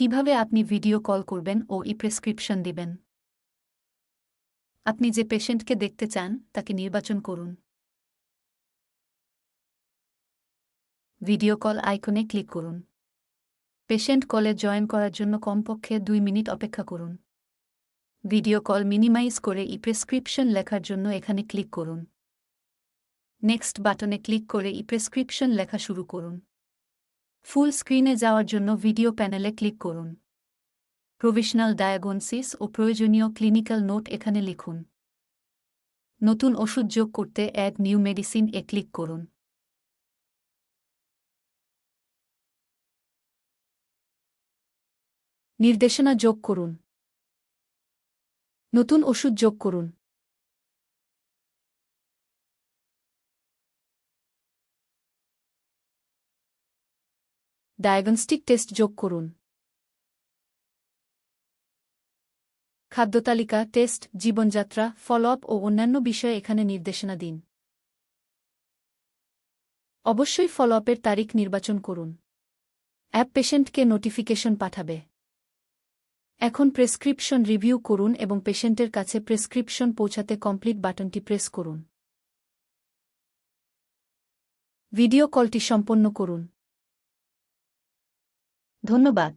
কীভাবে আপনি video call করবেন ও ই প্রেসক্রিপশন দিবেন? আপনি যে পেশেন্টকে দেখতে চান, তাকে নির্বাচন করুন। ভিডিও কল আইকনে ক্লিক করুন। পেশেন্ট কলে জয়েন করার জন্য কমপক্ষে দুই মিনিট অপেক্ষা করুন। ভিডিও কল মিনিমাইজ করে ই প্রেসক্রিপশন লেখার জন্য এখানে ক্লিক করুন। নেক্সট বাটনে ক্লিক করে ই প্রেসক্রিপশন লেখা শুরু করুন। ফুল স্ক্রিনে যাওয়ার জন্য ভিডিও প্যানেলে ক্লিক করুন। প্রভিশনাল ডায়াগনোসিস ও প্রয়োজনীয় ক্লিনিক্যাল নোট এখানে লিখুন। নতুন ওষুধ যোগ করতে অ্যাড নিউ মেডিসিন এ ক্লিক করুন। নির্দেশনা যোগ করুন। নতুন ওষুধ যোগ করুন। ডায়াগনস্টিক টেস্ট যোগ করুন। খাদ্যতালিকা টেস্ট, জীবনযাত্রা, ফলোআপ ও অন্যান্য বিষয়ে এখানে নির্দেশনা দিন। অবশ্যই ফলোআপের তারিখ নির্বাচন করুন। অ্যাপ পেশেন্টকে নোটিফিকেশন পাঠাবে। এখন প্রেসক্রিপশন রিভিউ করুন এবং পেশেন্টের কাছে প্রেসক্রিপশন পৌঁছাতে কমপ্লিট বাটনটি প্রেস করুন। ভিডিও কলটি সম্পন্ন করুন। ধন্যবাদ।